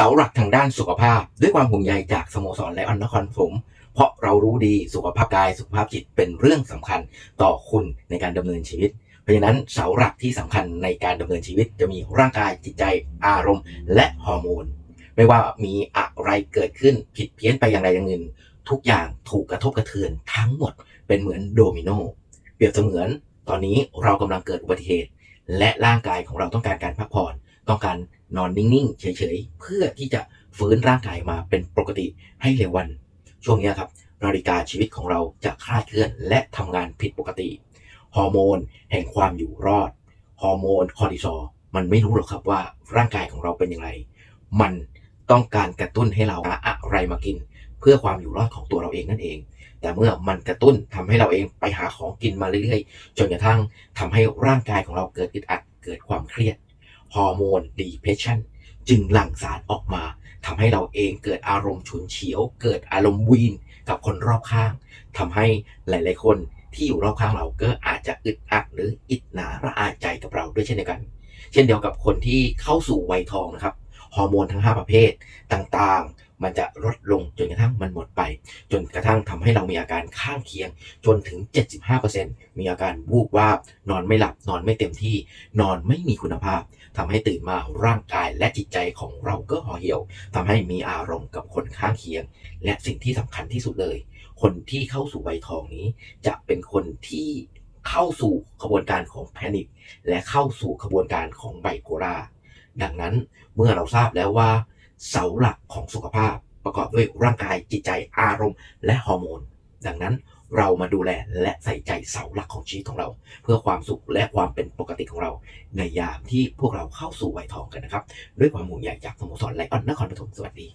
เสาหลักทางด้านสุขภาพ ด้วยความห่วงใยจากสโมสรไลออนนครปฐมเพราะเรารู้ดีสุขภาพกายสุขภาพจิตเป็นเรื่องสำคัญต่อคุณในการดำเนินชีวิต เพราะฉะนั้นเสาหลักที่สำคัญในการดำเนินชีวิต จะมีร่างกายจิตใจอารมณ์ และฮอร์โมนไม่ว่ามีอะไรเกิดขึ้นผิดเพี้ยนไปอย่างใดอย่างหนึ่ง ทุกอย่างถูกกระทบกระเทือนทั้งหมดเป็นเหมือนโดมิโนเปรียบเสมือนตอนนี้เรากำลังเกิดอุบัติเหตุ และร่างกายของเราต้องการการพักผ่อน ต้องการ นอนนิ่งๆ เฉยๆ เพื่อที่จะฟื้นร่างกายมาเป็นปกติให้เร็ววัน ช่วงนี้ครับนาฬิกาชีวิตของเราจะคลาดเคลื่อนและทำงานผิดปกติ ฮอร์โมนแห่งความอยู่รอด ฮอร์โมนคอร์ติซอลมันไม่รู้หรอกครับว่าร่างกายของเราเป็นอย่างไร มันต้องการกระตุ้นให้เราหาอะไรมากิน เพื่อความอยู่รอดของตัวเราเองนั่นเอง แต่เมื่อมันกระตุ้นทำให้เราเองไปหาของกินมาเรื่อยๆ จนกระทั่งทำให้ร่างกายของเราเกิดอึดอัดเกิดความเครียด ฮอร์โมนดีเพชชันจึงหลั่งสารออกมาทำให้เราเองเกิดอารมณ์ฉุนเฉียว เกิดอารมณ์วีนกับคนรอบข้างทำให้หลาย ๆ คนที่อยู่รอบข้างเราก็อาจจะอึดอัดหรืออิดหนาระอาใจกับเราด้วยเช่นเดียวกัน เช่นเดียวกับคนที่เข้าสู่วัยทองนะครับฮอร์โมนทั้ง 5 ประเภทต่างๆ มันจะลดลงจนกระทั่งมันหมดไป จนกระทั่งทำให้เรามีอาการข้างเคียงจนถึง 75%มีอาการวูบวาบ นอนไม่หลับ นอนไม่เต็มที่ นอนไม่มีคุณภาพทำให้ตื่นมาร่างกายและจิตใจของเราก็ห่อเหี่ยวทำให้มีอารมณ์กับคนข้างเคียง และสิ่งที่สำคัญที่สุดเลย คนที่เข้าสู่วัยทองนี้ จะเป็นคนที่เข้าสู่ขบวนการของแพนิคและเข้าสู่ขบวนการของไบโพล่าดังนั้นเมื่อเราทราบแล้วว่า เสาหลักของสุขภาพประกอบด้วยร่างกายจิตใจอารมณ์ และฮอร์โมน ดังนั้นเรามาดูแลและใส่ใจเสาหลักของชีวิตของเรา เพื่อความสุขและความเป็นปกติของเรา ในยามที่พวกเราเข้าสู่วัยทองกันนะครับ ด้วยความห่วงใยจากสโมสรไลออนนครปฐมสวัสดี